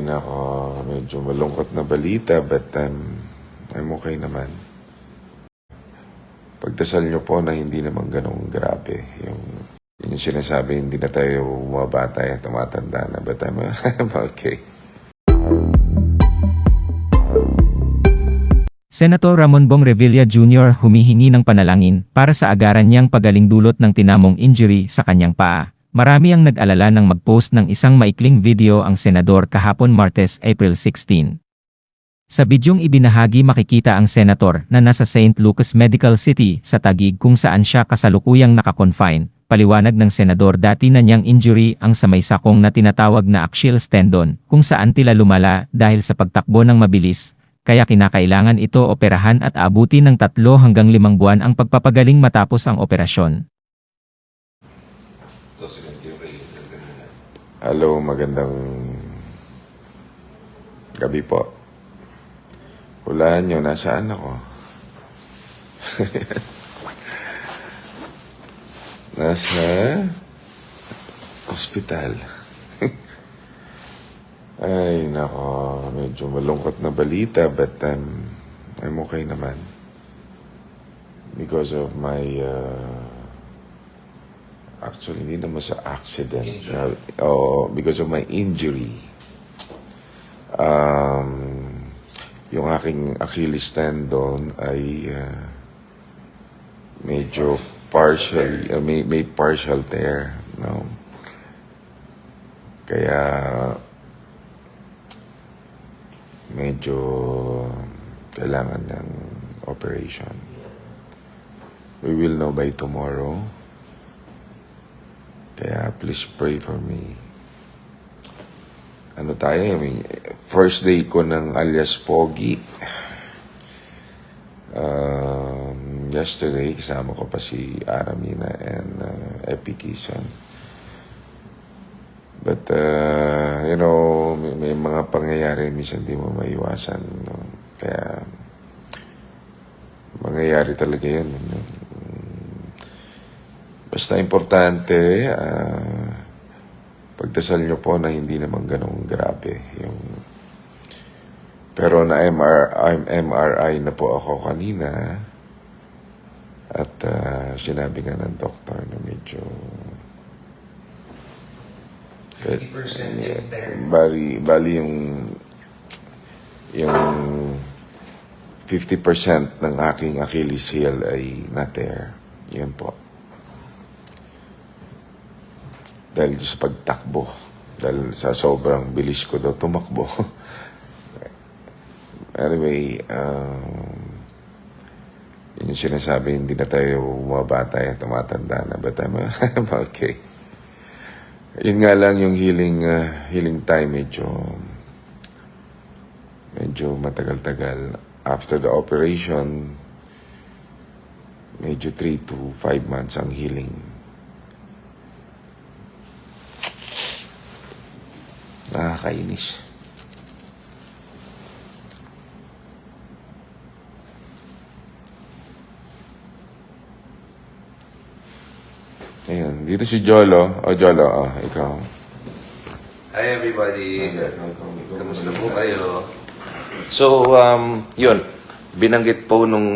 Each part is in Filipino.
Nako, medyo malungkot na balita but um, I'm okay naman. Pagdasal nyo po na hindi naman ganong grabe. Yung, yun yung sinasabi, hindi na tayo bumabata at tumatanda na. But I'm, I'm okay. Senator Ramon Bong Revilla Jr. humihingi ng panalangin para sa agaran niyang pagaling dulot ng tinamong injury sa kanyang paa. Marami ang nag-alala ng mag-post ng isang maikling video ang senador kahapon Martes, April 16. Sa bidyong ibinahagi makikita ang senator na nasa St. Lucas Medical City sa Taguig kung saan siya kasalukuyang nakakonfine. Paliwanag ng senador dati na niyang injury ang sa may sakong na tinatawag na Achilles tendon kung saan tila lumala dahil sa pagtakbo ng mabilis kaya kinakailangan ito operahan at abuti ng tatlo hanggang limang buwan ang pagpapagaling matapos ang operasyon. Hello, magandang gabi po. Hulaan nyo, nasaan ako? Nasa hospital. Ay, nako, medyo malungkot na balita but um, I'm okay naman. Because of my, uh, actually, hindi naman sa accident. Uh, Oo, because of my injury. Um, yung aking Achilles tendon ay uh, medyo partial, uh, may, may partial tear, no? Kaya, medyo kailangan ng operation. We will know by tomorrow. Kaya please pray for me. Ano tayo? I mean, first day ko ng alias Pogi. Um, yesterday, kasama ko pa si Aramina and uh, Epi Kisan. But, uh, you know, may, may mga pangyayari minsan di mo maiwasan. No? Kaya, mangyayari talaga yun. Basta importante, ah, pagdasal nyo po na hindi naman ganong grabe. Yung, pero na MR, I'm MRI na po ako kanina. At ah, sinabi nga ng doktor na medyo 50% yung tear. Bali, bali yung yung 50% ng aking Achilles heel ay na-tear. Yun po. Dahil sa pagtakbo. Dahil sa sobrang bilis ko daw tumakbo. anyway, um, yun yung sinasabi, hindi na tayo bumabata at tumatanda na. But I'm okay. Yun nga lang yung healing uh, healing time medyo medyo matagal-tagal. After the operation, medyo 3 to 5 months ang healing. Nakakainis. Ayun, dito si Jolo. O, Jolo, oh, ikaw. Hi everybody! Kamusta po kayo? So, um, yun. Binanggit po nung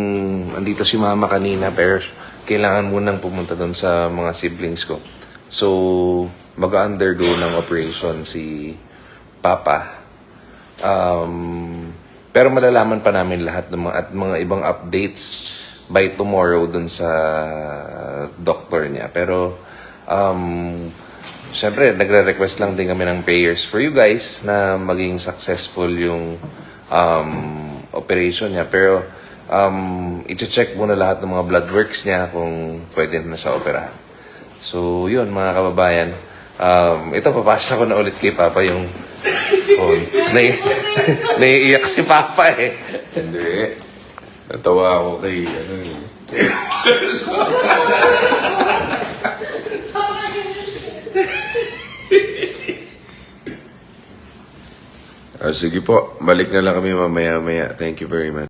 andito si mama kanina pero kailangan munang pumunta doon sa mga siblings ko. So, mag-undergo ng operation si Papa. Um, pero malalaman pa namin lahat ng mga, at mga ibang updates by tomorrow dun sa doctor niya. Pero, um, syempre, nagre-request lang din kami ng prayers for you guys na maging successful yung um, operation niya. Pero, um, iti-check muna lahat ng mga blood works niya kung pwede na siya operahan. So, yun, mga kababayan. Um, ito, papasa ko na ulit kay Papa yung phone. Nai- naiiyak si Papa eh. Hindi. Natawa ako kay, ano eh. Ah, sige po, balik na lang kami mamaya-maya. Thank you very much.